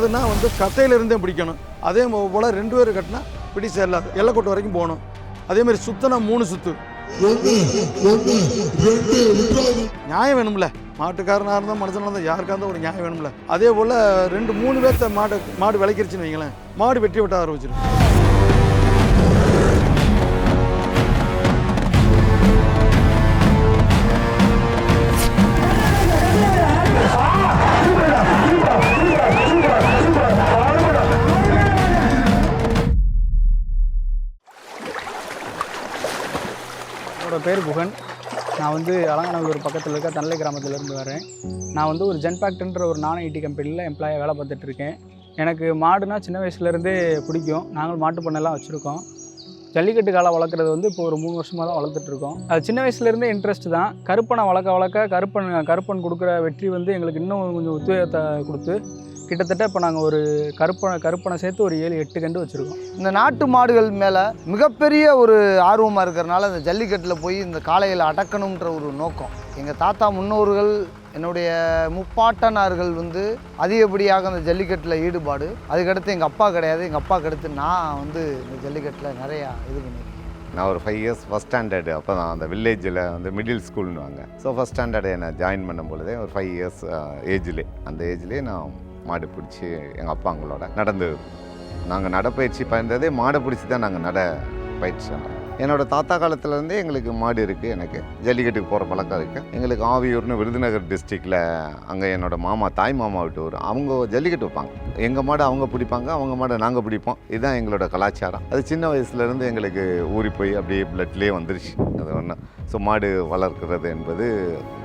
கட்டுறதுன்னா வந்து கத்தையிலிருந்தே பிடிக்கணும். அதே போல் ரெண்டு பேர் கட்டினா பிடி செல்லாது எல்லைக்கோட்டு வரைக்கும் போகணும். அதே மாதிரி சுத்தினா மூணு சுத்து. நியாயம் வேணும்ல. மாட்டுக்காரனாக இருந்தால் மனுஷனாக இருந்தால் யாருக்காக இருந்தால் ஒரு நியாயம் வேணும்ல. அதே போல் ரெண்டு மூணு பேர்த்த மாடு மாடு விளக்கிருச்சுன்னு வைங்களேன். மாடு வெட்டி விட்ட ஆரம்பிச்சிடும் பேர் குகன். நான் வந்து அலங்கநல்லூர் பக்கத்தில் இருக்க தன்லை கிராமத்திலேருந்து வரேன். நான் வந்து ஒரு ஜென்பேக்ட்ன்ற ஒரு நான் ஐடி கம்பெனியில் எம்ப்ளாயாக வேலை பார்த்துட்ருக்கேன் எனக்கு மாடுனா சின்ன வயசுலேருந்தே பிடிக்கும். நாங்கள் மாட்டு பண்ணைலாம் வச்சுருக்கோம். ஜல்லிக்கட்டு காலை வளர்க்குறது வந்து இப்போ ஒரு மூணு வருஷமாக தான் வளர்த்துட்ருக்கோம் அது சின்ன வயசுலேருந்தே இன்ட்ரெஸ்ட் தான். கருப்பனை வளர்க்க வளர்க்க கருப்பன் கருப்பன் கொடுக்குற வெற்றி வந்து எங்களுக்கு இன்னும் கொஞ்சம் உத்வேகத்தை கொடுத்து கிட்டத்தட்ட இப்போ நாங்கள் ஒரு கருப்பனை கருப்பனை சேர்த்து ஒரு ஏழு எட்டு கண்டு வச்சுருக்கோம். இந்த நாட்டு மாடுகள் மேலே மிகப்பெரிய ஒரு ஆர்வமாக இருக்கிறனால இந்த ஜல்லிக்கட்டில் போய் இந்த காளைகளை அடக்கணுன்ற ஒரு நோக்கம். எங்கள் தாத்தா முன்னோர்கள் என்னுடைய முப்பாட்டனார்கள் வந்து அதிகப்படியாக அந்த ஜல்லிக்கட்டில் ஈடுபாடு. அதுக்கடுத்து எங்கள் அப்பா கிடையாது. எங்கள் அப்பாவுக்கு அடுத்து நான் வந்து இந்த ஜல்லிக்கட்டில் நிறையா இது பண்ணியிருக்கேன் நான் ஒரு ஃபைவ் இயர்ஸ் ஃபஸ்ட் ஸ்டாண்டர்டு அப்போ தான் அந்த வில்லேஜில் வந்து மிடில் ஸ்கூல்னுவாங்க ஸோ ஃபஸ்ட் ஸ்டாண்டர்டு என்னை ஜாயின் பண்ணும் பொழுதே ஒரு ஃபைவ் இயர்ஸ் ஏஜ்லேயே அந்த ஏஜ்லேயே நான் மாடு பிடிச்சி எங்கள் அப்பாங்களோட நடந்து நாங்கள் நடப்பயிற்சி பயந்ததே மாடை பிடிச்சி தான் நாங்கள் நட பயிற்சி என்னோட தாத்தா காலத்துலேருந்தே எங்களுக்கு மாடு இருக்குது எனக்கு ஜல்லிக்கட்டுக்கு போகிற பழக்கம் இருக்குது எங்களுக்கு ஆவியூர்னு விருதுநகர் டிஸ்ட்ரிக்டில் அங்கே என்னோட மாமா தாய் மாமா விட்டு ஊர். அவங்க ஜல்லிக்கட்டு வைப்பாங்க. எங்கள் மாடு அவங்க பிடிப்பாங்க அவங்க மாடை நாங்கள் பிடிப்போம். இதுதான் எங்களோட கலாச்சாரம். அது சின்ன வயசுலேருந்து எங்களுக்கு ஊறி போய் அப்படியே பிளட்லேயே வந்துருச்சு. அது ஒன்று ஸோ மாடு வளர்க்கிறது என்பது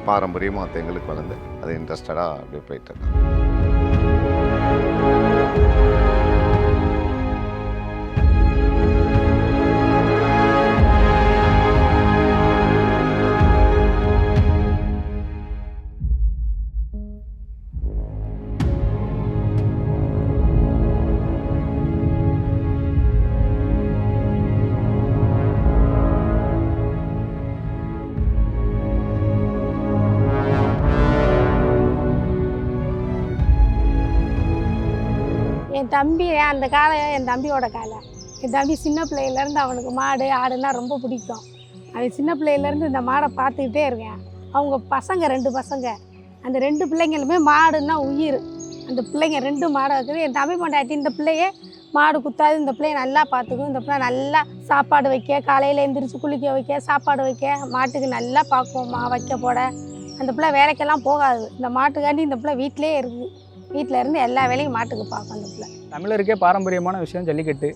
பாரம்பரியமாக எங்களுக்கு வளர்ந்து அது இன்ட்ரெஸ்டடாக அப்படியே போயிட்டு என் தம்பி அந்த காலை என் தம்பியோட காலை. என் தம்பி சின்ன பிள்ளையிலேருந்து அவனுக்கு மாடு ஆடுனா ரொம்ப பிடிக்கும். அவன் சின்ன பிள்ளையிலேருந்து இந்த மாடை பார்த்துக்கிட்டே இருக்கேன். அவங்க பசங்க ரெண்டு பசங்க. அந்த ரெண்டு பிள்ளைங்களுமே மாடுன்னா உயிர். அந்த பிள்ளைங்க ரெண்டு மாடை இருக்குது. என் தம்பி பொண்டாட்டி இந்த பிள்ளையே மாடு குத்தாது இந்த பிள்ளைய நல்லா பார்த்துக்கும். இந்த பிள்ளை நல்லா சாப்பாடு வைக்க காலையில் எந்திரிச்சு குளிக்க வைக்க சாப்பாடு வைக்க மாட்டுக்கு நல்லா பார்க்கும் மா வைக்க போட. அந்த பிள்ளை வேலைக்கெல்லாம் போகாது. இந்த மாட்டுக்காண்டி இந்த பிள்ளை வீட்டிலே இருக்குது. வீட்டில் இருந்து எல்லா வேலையும் மாட்டுக்கு பார்க்கும் அந்த பிள்ளை. தமிழருக்கே பாரம்பரியமான விஷயம் ஜல்லிக்கட்டு.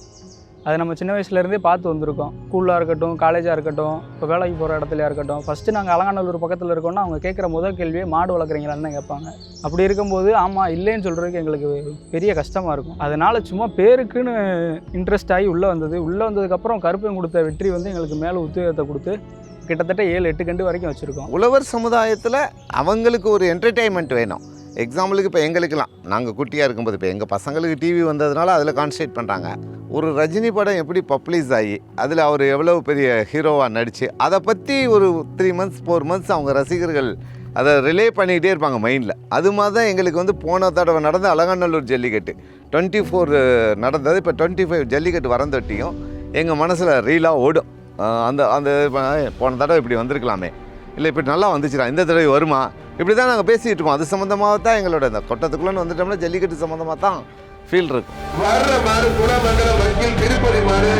அதை நம்ம சின்ன வயசுலேருந்தே பார்த்து வந்திருக்கோம். ஸ்கூலாக இருக்கட்டும் காலேஜாக இருக்கட்டும் இப்போ வேலைக்கு போகிற இடத்துலையா இருக்கட்டும். ஃபஸ்ட்டு நாங்கள் அலங்காநல்லூர் பக்கத்தில் இருக்கோம்னா அவங்க கேட்குற முதல் கேள்வியே மாடு வளர்க்குறீங்களான்னு கேட்பாங்க. அப்படி இருக்கும்போது ஆமாம் இல்லைன்னு சொல்கிறதுக்கு எங்களுக்கு பெரிய கஷ்டமாக இருக்கும். அதனால் சும்மா பேருக்குன்னு இன்ட்ரெஸ்ட் ஆகி உள்ளே வந்தது. உள்ளே வந்ததுக்கப்புறம் கருப்பையும் கொடுத்த வெற்றி வந்து எங்களுக்கு மேலே உத்வேகத்தை கொடுத்து கிட்டத்தட்ட ஏழு எட்டு கண்டு வரைக்கும் வச்சுருக்கோம். உழவர் சமுதாயத்தில் அவங்களுக்கு ஒரு என்டர்டெயின்மெண்ட் வேணும். எக்ஸாம்பிளுக்கு இப்போ எங்களுக்கெல்லாம். நாங்கள் குட்டியாக இருக்கும்போது இப்போ எங்கள் பசங்களுக்கு டிவி வந்ததுனால அதில் கான்சன்ட்ரேட் பண்ணுறாங்க ஒரு ரஜினி படம் எப்படி பப்ளிஸ் ஆகி அதில் அவர் எவ்வளோ பெரிய ஹீரோவாக நடித்து அதை பற்றி ஒரு த்ரீ மந்த்ஸ் ஃபோர் மந்த்ஸ் அவங்க ரசிகர்கள் அதை ரிலே பண்ணிக்கிட்டே இருப்பாங்க மைண்டில் அது மாதிரி தான் எங்களுக்கு வந்து போன தடவை நடந்த அலங்காநல்லூர் ஜல்லிக்கட்டு. டுவெண்ட்டி ஃபோர் நடந்தது. இப்போ டுவெண்ட்டி ஃபைவ் ஜல்லிக்கட்டு வரந்தொட்டியும் எங்கள் மனசில் ரீலாக ஓடும். அந்த அந்த போன தடவை இப்படி வந்திருக்கலாமே. இல்லை இப்படி நல்லா வந்துச்சுடா இந்த தடவை வருமா? இப்படி தான் நாங்கள் பேசிகிட்டு இருப்போம் அது சம்மந்தமாக தான் எங்களோட இந்த கொட்டத்துக்குள்ளே வந்துட்டோம்னா ஜல்லிக்கட்டு சம்மந்தமாக தான் ஃபீல் இருக்கும் வர்ற மாடு குலமங்கல வக்கீல் திருப்பதி மாடு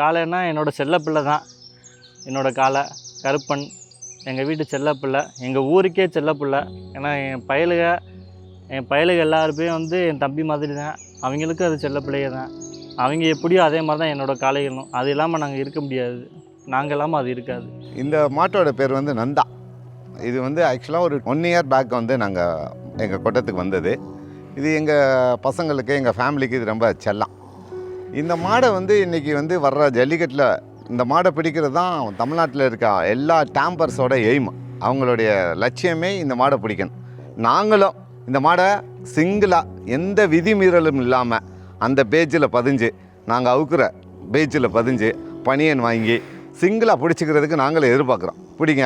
காளைன்னா என்னோட செல்லப்பிள்ளை தான். என்னோட காளை கருப்பன் எங்கள் வீட்டு செல்லப்பிள்ளை எங்கள் ஊருக்கே செல்லப்பிள்ளை ஏன்னா என் பயலுக என் பயலுக எல்லாருமே வந்து என் தம்பி மாதிரி தான். அவங்களுக்கும் அது செல்லப்பிள்ளையே தான். அவங்க எப்படியோ அதே மாதிரி தான் என்னோட காளைகளும். அது இல்லாமல் நாங்கள் இருக்க முடியாது. நாங்கள் இல்லாமல் அது இருக்காது. இந்த மாட்டோட பேர் வந்து நந்தா. இது வந்து ஆக்சுவலாக ஒரு ஒன் இயர் பேக் வந்து நாங்கள் எங்கள் கொட்டத்துக்கு வந்தது. இது எங்கள் பசங்களுக்கு எங்கள் ஃபேமிலிக்கு இது ரொம்ப செல்லம். இந்த மாடை வந்து இன்றைக்கி வந்து வர்ற ஜல்லிக்கட்டில் இந்த மாடை பிடிக்கிறது தான் தமிழ்நாட்டில் இருக்க எல்லா டேம்பர்ஸோட எய்ம். அவங்களுடைய லட்சியமே இந்த மாடை பிடிக்கணும். நாங்களும் இந்த மாடை சிங்கிளாக எந்த விதிமீறலும் இல்லாமல் அந்த பேஜில் பதிஞ்சு நாங்கள் அவுக்குற பேஜில் பதிஞ்சு பனியன் வாங்கி சிங்கிளாக பிடிச்சிக்கிறதுக்கு நாங்களும் எதிர்பார்க்குறோம். பிடிங்க.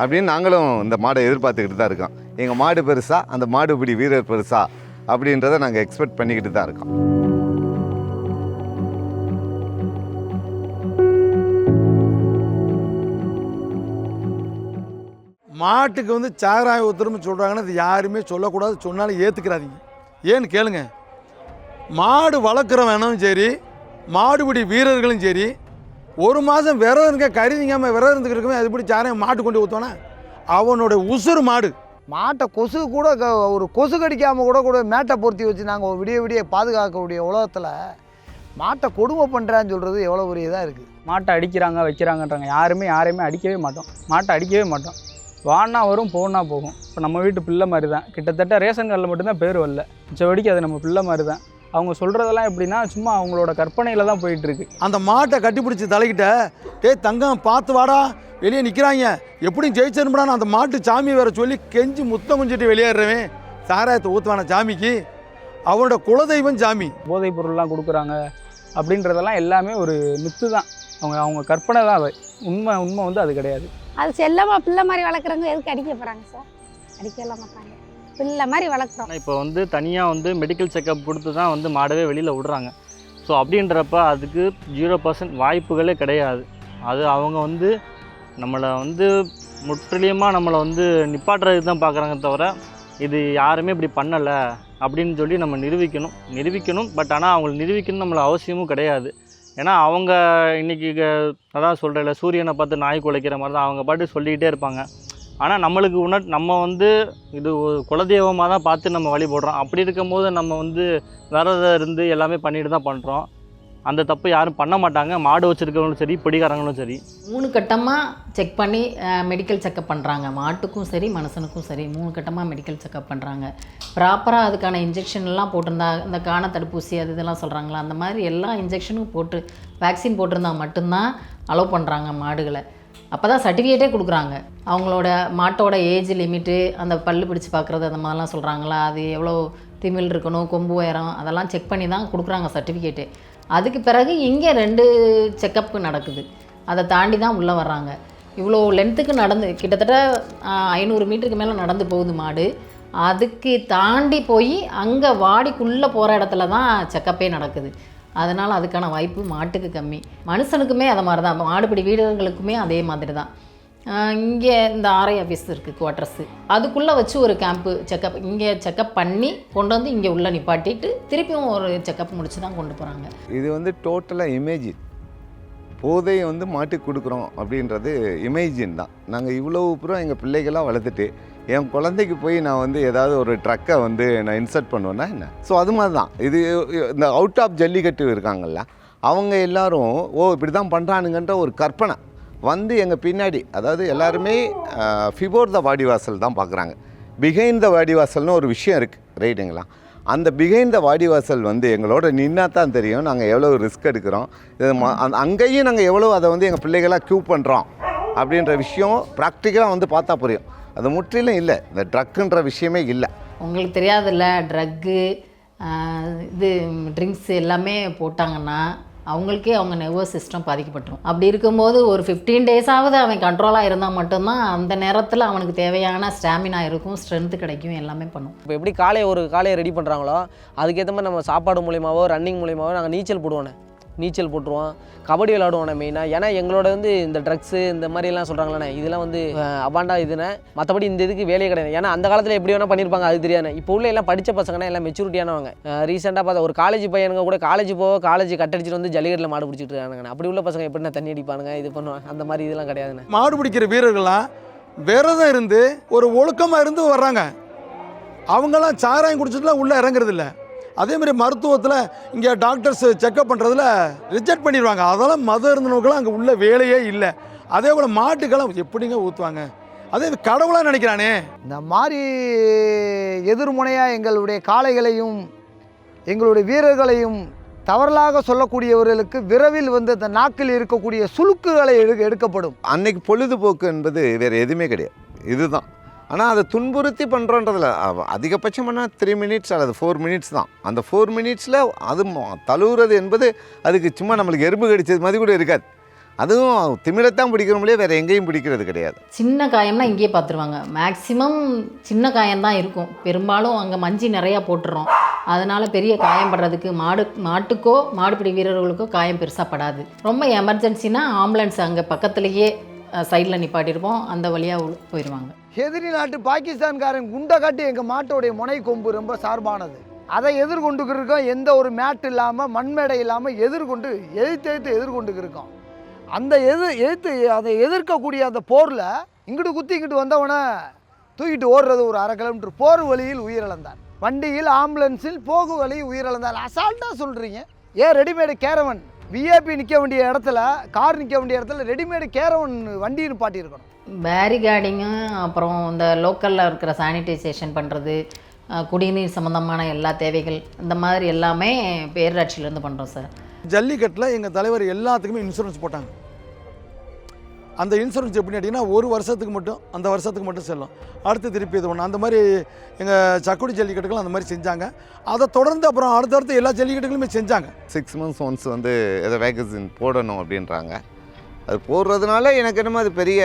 அப்படின்னு நாங்களும் இந்த மாடை எதிர்பார்த்துக்கிட்டு தான் இருக்கோம். எங்கள் மாடு பெருசா அந்த மாடுபிடி வீரர் பெருசா அப்படின்றத நாங்கள் எக்ஸ்பெக்ட் பண்ணிக்கிட்டு தான் இருக்கோம். மாட்டுக்கு வந்து சாராய உத்தரவு சொல்கிறாங்கன்னா அது யாருமே சொல்லக்கூடாது சொன்னாலும் ஏற்றுக்கிறாதீங்க ஏன்னு கேளுங்க. மாடு வளர்க்குறவனும் சரி மாடுபிடி வீரர்களும் சரி ஒரு மாதம் விரதம் இருக்க கருதிங்காமல் விரதம் இருந்துக்கிறதுக்குமே அது இப்படி சாராயம் மாட்டு கொண்டு ஊற்றுவானா அவனோட உசுறு மாடு. மாட்டை கொசு கூட க- ஒரு கொசு கடிக்காமல் கூட கூட மேட்டை பொருத்தி வச்சு நாங்கள் விடிய விடிய பாதுகாக்கக்கூடிய உலகத்தில் மாட்டை கொடுமை பண்ணுறான்னு சொல்கிறது எவ்வளோ பெரிய இதாக இருக்குது மாட்டை அடிக்கிறாங்க வைக்கிறாங்கன்றாங்க யாருமே யாரையுமே அடிக்கவே மாட்டோம். மாட்டை அடிக்கவே மாட்டோம். வானா வரும் போனா போகும். இப்போ நம்ம வீட்டு பிள்ளை மாதிரி தான் கிட்டத்தட்ட ரேஷன் கார்டில் மட்டும்தான் பேர் வரல. மிச்சபடிக்கு அது நம்ம பிள்ளை மாதிரி தான் அவங்க சொல்கிறதெல்லாம் எப்படின்னா சும்மா அவங்களோட கற்பனையில் தான் போயிட்டு இருக்கு அந்த மாட்டை கட்டிப்பிடிச்சி தலைக்கிட்ட டேய் தங்கம் பார்த்து வாடா. வெளியே நிற்கிறாங்க எப்படியும் ஜெயிச்சிருப்பான்னு அந்த மாட்டு சாமி வேற சொல்லி கெஞ்சி முத்தம் குஞ்சிட்டு வெளியேறவன். சாராயத்தை ஊற்றுவான சாமிக்கு? அவனோட குலதெய்வம் சாமி. போதைப் பொருள்லாம் கொடுக்குறாங்க அப்படின்றதெல்லாம் எல்லாமே ஒரு மித்து தான் அவங்க அவங்க கற்பனை தான் அது. உண்மை உண்மை வந்து அது கிடையாது. அது செல்லமாக பிள்ளை மாதிரி வளர்க்குறவங்க எதுக்கு அடிக்க போகிறாங்க சார் அடிக்கலாம் மாட்டாங்க. பிள்ளை மாதிரி வளர்க்குறோம். இப்போ வந்து தனியாக வந்து மெடிக்கல் செக்கப் கொடுத்து தான் வந்து மாடவே வெளியில் விடுறாங்க. ஸோ அப்படின்றப்ப அதுக்கு ஜீரோ பர்சன்ட் வாய்ப்புகளே கிடையாது. அது அவங்க வந்து நம்மளை வந்து முற்றிலுமாக நம்மளை வந்து நிப்பாட்டுறதுக்கு தான் பார்க்குறாங்க தவிர இது யாருமே இப்படி பண்ணலை அப்படின்னு சொல்லி நம்ம நிரூபிக்கணும். நிரூபிக்கணும் பட் ஆனால் அவங்களை நிரூபிக்கணும் நம்மளை அவசியமும் கிடையாது. ஏன்னா அவங்க இன்றைக்கி அதான் சொல்கிறல சூரியனை பார்த்து நாய் குலைக்கிற மாதிரி தான் அவங்க பாட்டு சொல்லிக்கிட்டே இருப்பாங்க. ஆனால் நம்மளுக்கு உணர் நம்ம வந்து இது ஒரு குலதெய்வமாக தான் பார்த்து நம்ம வழிபடுறோம். அப்படி இருக்கும்போது நம்ம வந்து விரதம் இருந்து எல்லாமே பண்ணிட்டு தான் பண்ணுறோம் அந்த தப்பு யாரும் பண்ண மாட்டாங்க. மாடு வச்சுருக்கவங்களும் சரி பிடிக்காரங்களும் சரி. மூணு கட்டமாக செக் பண்ணி மெடிக்கல் செக்கப் பண்ணுறாங்க மாட்டுக்கும் சரி மனுஷனுக்கும் சரி மூணு கட்டமாக மெடிக்கல் செக்கப் பண்ணுறாங்க ப்ராப்பராக அதுக்கான இன்ஜெக்ஷன்லாம் போட்டிருந்தா இந்த காண தடுப்பூசி அது இதெல்லாம் சொல்கிறாங்களா அந்த மாதிரி எல்லா இன்ஜெக்ஷனும் போட்டு வேக்சின் போட்டிருந்தா மட்டும்தான் அலோவ் பண்ணுறாங்க மாடுகளை. அப்போ தான் சர்டிஃபிகேட்டே கொடுக்குறாங்க. அவங்களோட மாட்டோட ஏஜ் லிமிட்டு அந்த பல்லு பிடிச்சு பார்க்குறது அந்த மாதிரிலாம் சொல்கிறாங்களா அது எவ்வளோ திமில் இருக்கணும் கொம்பு உயரம் அதெல்லாம் செக் பண்ணி தான் கொடுக்குறாங்க சர்டிஃபிகேட்டு அதுக்கு பிறகு இங்கே ரெண்டு செக்கப் நடக்குது. அதை தாண்டி தான் உள்ளே வர்றாங்க. இவ்வளோ லென்த்துக்கு நடந்து கிட்டத்தட்ட ஐநூறு மீட்டருக்கு மேலே நடந்து போகுது மாடு. அதுக்கு தாண்டி போய் அங்கே வாடிக்குள்ளே போகிற இடத்துல தான் செக்கப்பே நடக்குது. அதனால் அதுக்கான வாய்ப்பு மாட்டுக்கு கம்மி. மனுஷனுக்குமே அதை மாதிரி தான். மாடுபிடி வீரர்களுக்குமே அதே மாதிரி தான். இங்கே இந்த ஆர்ஐ ஆஃபீஸ் இருக்குது குவார்ட்டர்ஸு அதுக்குள்ளே வச்சு ஒரு கேம்ப்பு செக்கப் இங்கே செக்கப் பண்ணி கொண்டு வந்து இங்கே உள்ளே நிப்பாட்டிட்டு திருப்பியும் ஒரு செக்கப் முடிச்சு தான் கொண்டு போகிறாங்க இது வந்து டோட்டலாக இமேஜின் போதை வந்து மாட்டுக்கு கொடுக்குறோம் அப்படின்றது இமேஜின் தான். நாங்கள் இவ்வளோ புறம் எங்கள் பிள்ளைகளாக வளர்த்துட்டு என் குழந்தைக்கு போய் நான் வந்து ஏதாவது ஒரு ட்ரக்கை வந்து நான் இன்சர்ட் பண்ணுவேன்னா என்ன? ஸோ அது மாதிரி தான். இது இந்த அவுட் ஆஃப் ஜல்லிக்கட்டு இருக்காங்கல்ல அவங்க எல்லாரும் ஓ இப்படி தான் பண்ணுறானுங்கன்ற ஒரு கற்பனை. வந்து எங்கள் பின்னாடி அதாவது எல்லாருமே ஃபிபோர் த வாடிவாசல் தான் பார்க்குறாங்க பிகைன் த வாடிவாசல்னு ஒரு விஷயம் இருக்குது ரைட்டுங்களா? அந்த பிகைன் த வாடிவாசல் வந்து எங்களோட நின்னா தான் தெரியும். நாங்கள் எவ்வளோ ரிஸ்க் எடுக்கிறோம். இது அங்கேயும் நாங்கள் எவ்வளோ அதை வந்து எங்கள் பிள்ளைகளாக க்யூ பண்ணுறோம் அப்படின்ற விஷயம் ப்ராக்டிக்கலாக வந்து பார்த்தா புரியும். அது முற்றிலும் இல்லை. இந்த ட்ரக்குன்ற விஷயமே இல்லை. உங்களுக்கு தெரியாதுல்ல ட்ரக்கு இது ட்ரிங்க்ஸ் எல்லாமே போட்டாங்கன்னா அவங்களுக்கே அவங்க நர்வஸ் சிஸ்டம் பாதிக்கப்பட்டுரும். அப்படி இருக்கும்போது ஒரு ஃபிஃப்டீன் டேஸாவது அவன் கண்ட்ரோலாக இருந்தால் மட்டும்தான் அந்த நேரத்தில் அவனுக்கு தேவையான ஸ்டாமினா இருக்கும் ஸ்ட்ரென்த்து கிடைக்கும் எல்லாமே பண்ணும். இப்போ எப்படி காலையை ஒரு காலையை ரெடி பண்ணுறாங்களோ அதுக்கேற்ற மாதிரி நம்ம சாப்பாடு மூலியமாகவோ ரன்னிங் மூலியமாவோ நாங்கள் நீச்சல் போடுவோண்ணே நீச்சல் போட்டுருவோம் கபடி விளாடுவோண்ணே மெயினாக ஏன்னா எங்களோட வந்து இந்த ட்ரக்ஸு இந்த மாதிரிலாம் சொல்கிறாங்களே இதெல்லாம் வந்து அபாண்டா இதுனே. மற்றபடி இந்த இதுக்கு வேலையே கிடையாது. ஏன்னா அந்த காலத்தில் எப்படி வேணால் பண்ணியிருப்பாங்க அது தெரியாது. இப்போ உள்ள எல்லாம் படித்த பசங்கன்னா எல்லாம் மெச்சூரிட்டியானவங்க ரீசெண்டாக பார்த்தா ஒரு காலேஜ் பையனுங்க கூட காலேஜ் போக காலேஜ் கட்டடிச்சிட்டு வந்து ஜல்லிக்கட்டில் மாடு பிடிச்சிட்டு இருக்கானுங்க அப்படி உள்ள பசங்க எப்படின்னா தண்ணி அடிப்பானுங்க இது பண்ணுவாங்க. அந்த மாதிரி இதெல்லாம் கிடையாதுண்ணே. மாடு பிடிக்கிற வீரர்கள்லாம் விரதம் இருந்து ஒரு ஒழுக்கமாக இருந்து வர்றாங்க. அவங்கெல்லாம் சாராயம் குடிச்சதுலாம் உள்ளே இறங்குறதில்ல. அதே மாதிரி மருத்துவத்தில் இங்கே டாக்டர்ஸ் செக்கப் பண்ணுறதுல ரிஜெக்ட் பண்ணிடுவாங்க. அதெல்லாம் மதம் இருந்தவங்களுக்கெல்லாம் அங்கே உள்ள வேலையே இல்லை. அதே போல் மாட்டுக்கெல்லாம் எப்படிங்க ஊற்றுவாங்க அதே இது கடவுளாக நினைக்கிறானே. இந்த மாதிரி எதிர்முனையாக எங்களுடைய காளைகளையும் எங்களுடைய வீரர்களையும் தவறலாக சொல்லக்கூடியவர்களுக்கு விரைவில் வந்து அந்த நாக்கில் இருக்கக்கூடிய சுளுக்குகளை எடு எடுக்கப்படும். அன்னைக்கு பொழுதுபோக்கு என்பது வேறு எதுவுமே கிடையாது. இதுதான். ஆனால் அதை துன்புறுத்தி பண்ணுறோன்றதில் அதிகபட்சம் பண்ணால் த்ரீ மினிட்ஸ் அல்லது ஃபோர் மினிட்ஸ் தான். அந்த ஃபோர் மினிட்ஸில் அது தழுவுறது என்பது அதுக்கு சும்மா நம்மளுக்கு எறும்பு கடிச்சது மாதிரி கூட இருக்காது. அதுவும் திமிரத்தான் பிடிக்கிறோம்லே வேறு எங்கேயும் பிடிக்கிறது கிடையாது. சின்ன காயம்னா இங்கேயே பார்த்துருவாங்க. மேக்ஸிமம் சின்ன காயம்தான் இருக்கும். பெரும்பாலும் அங்கே மஞ்சி நிறையா போட்டுறோம். அதனால் பெரிய காயம் படுறதுக்கு மாடு மாட்டுக்கோ மாடுபிடி வீரர்களுக்கோ காயம் பெருசாக படாது. ரொம்ப எமர்ஜென்சினா ஆம்புலன்ஸ் அங்கே பக்கத்துலேயே சைடில் நிப்பாட்டியிருப்போம் அந்த வழியாக போயிடுவாங்க எதிரி நாட்டு பாகிஸ்தான்காரன் குண்டை காட்டி எங்கள் மாட்டோடைய முனை கொம்பு ரொம்ப சார்பானது. அதை எதிர்கொண்டு இருக்கோம் எந்த ஒரு மேட் இல்லாமல் மண்மேடை இல்லாமல் எதிர்கொண்டு எதிர்த்து எதிர்த்து எதிர்கொண்டு இருக்கோம் அந்த எது எதிர்த்து அதை எதிர்க்கக்கூடிய அந்த போரில் இங்கிட்டு குத்தி இங்கிட்டு வந்தவனை தூக்கிட்டு ஓடுறது ஒரு அரை கிலோமீட்டர் போர் வழியில் உயிரிழந்தான். வண்டியில் ஆம்புலன்ஸில் போகு வழி உயிரிழந்தார். அசால்ட்டாக சொல்கிறீங்க ஏன் ரெடிமேடு கேரவன்? விஏபி நிற்க வேண்டிய இடத்துல கார் நிற்க வேண்டிய இடத்துல ரெடிமேடு கேரவன் வண்டி நிப்பாட்டியிருக்கணும் பேரிகார்டிங்கு அப்புறம் இந்த லோக்கலில் இருக்கிற சானிடைசேஷன் பண்ணுறது குடிநீர் சம்மந்தமான எல்லா தேவைகள் இந்த மாதிரி எல்லாமே பேரூராட்சியிலேருந்து பண்ணுறோம் சார் ஜல்லிக்கட்டில் எங்கள் தலைவர் எல்லாத்துக்குமே இன்சூரன்ஸ் போட்டாங்க. அந்த இன்சூரன்ஸ் எப்படி கேட்டிங்கன்னா ஒரு வருஷத்துக்கு மட்டும் அந்த வருஷத்துக்கு மட்டும் செல்லும். அடுத்து திருப்பி இது ஒன்று அந்த மாதிரி எங்கள் சக்குடி ஜல்லிக்கட்டுகளும் அந்த மாதிரி செஞ்சாங்க. அதை தொடர்ந்து அப்புறம் அடுத்தடுத்து எல்லா ஜல்லிக்கட்டுகளுமே செஞ்சாங்க. சிக்ஸ் மந்த்ஸ் ஒன்ஸ் வந்து எதை வேகசின் போடணும் அப்படின்றாங்க. அது போடுறதுனால எனக்கு என்னமோ அது பெரிய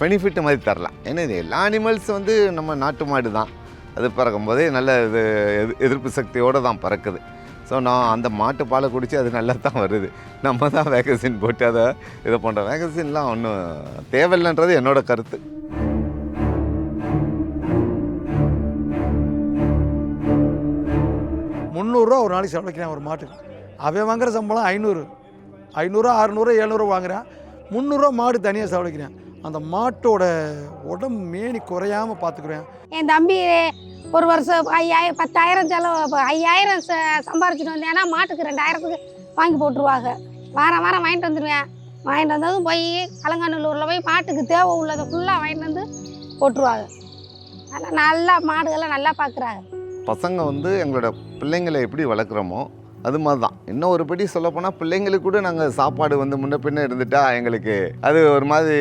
பெனிஃபிட் மாதிரி தரலாம் ஏன்னா இது எல்லா அனிமல்ஸ் வந்து நம்ம நாட்டு மாடு தான் அது பறக்கும் போதே நல்ல இது எதிர்ப்பு சக்தியோடு தான் பறக்குது. ஸோ நான் அந்த மாட்டு பாலை குடித்து அது நல்லா தான் வருது. நம்ம தான் வேகசின் போட்டு அதை இதை பண்ணுறோம் வேகசின்லாம் ஒன்றும் தேவையில்லைன்றது என்னோடய கருத்து. முந்நூறுரூவா ஒரு நாளைக்கு செலவழிக்கிறான் ஒரு மாட்டுக்கு. அவன் வாங்குற சம்பளம் ஐநூறு. ஐநூறுரூவா அறுநூறு எழுநூறுவா வாங்குறான். முந்நூறுரூவா மாடு தனியாக செலவழிக்கிறேன். அந்த மாட்டோட உடம்பு மேனி குறையாம பார்த்துக்கிறேன் என் தம்பி ஒரு வருஷம் ஐயாயிரம் பத்தாயிரம் செலவு இப்ப ஐயாயிரம் ச சம்பாரிச்சிட்டு வந்தேன்னா மாட்டுக்கு ரெண்டாயிரத்துக்கு வாங்கி போட்டுருவாங்க. வாரம் வாரம் வாங்கிட்டு வந்துடுவேன் வாங்கிட்டு வந்ததும் போய் அலங்காநல்லூரில் போய் மாட்டுக்கு தேவை உள்ளதை ஃபுல்லாக வாங்கிட்டு வந்து போட்டுருவாங்க. அதனால் நல்லா மாடுகள்லாம் நல்லா பார்க்குறாங்க பசங்க வந்து எங்களோட பிள்ளைங்களை எப்படி வளர்க்குறோமோ அது மாதிரி தான் இன்னும் ஒரு படி சொல்லப்போனால் பிள்ளைங்களுக்கு கூட நாங்கள் சாப்பாடு வந்து முன்ன பின்ன இருந்துட்டா எங்களுக்கு அது ஒரு மாதிரி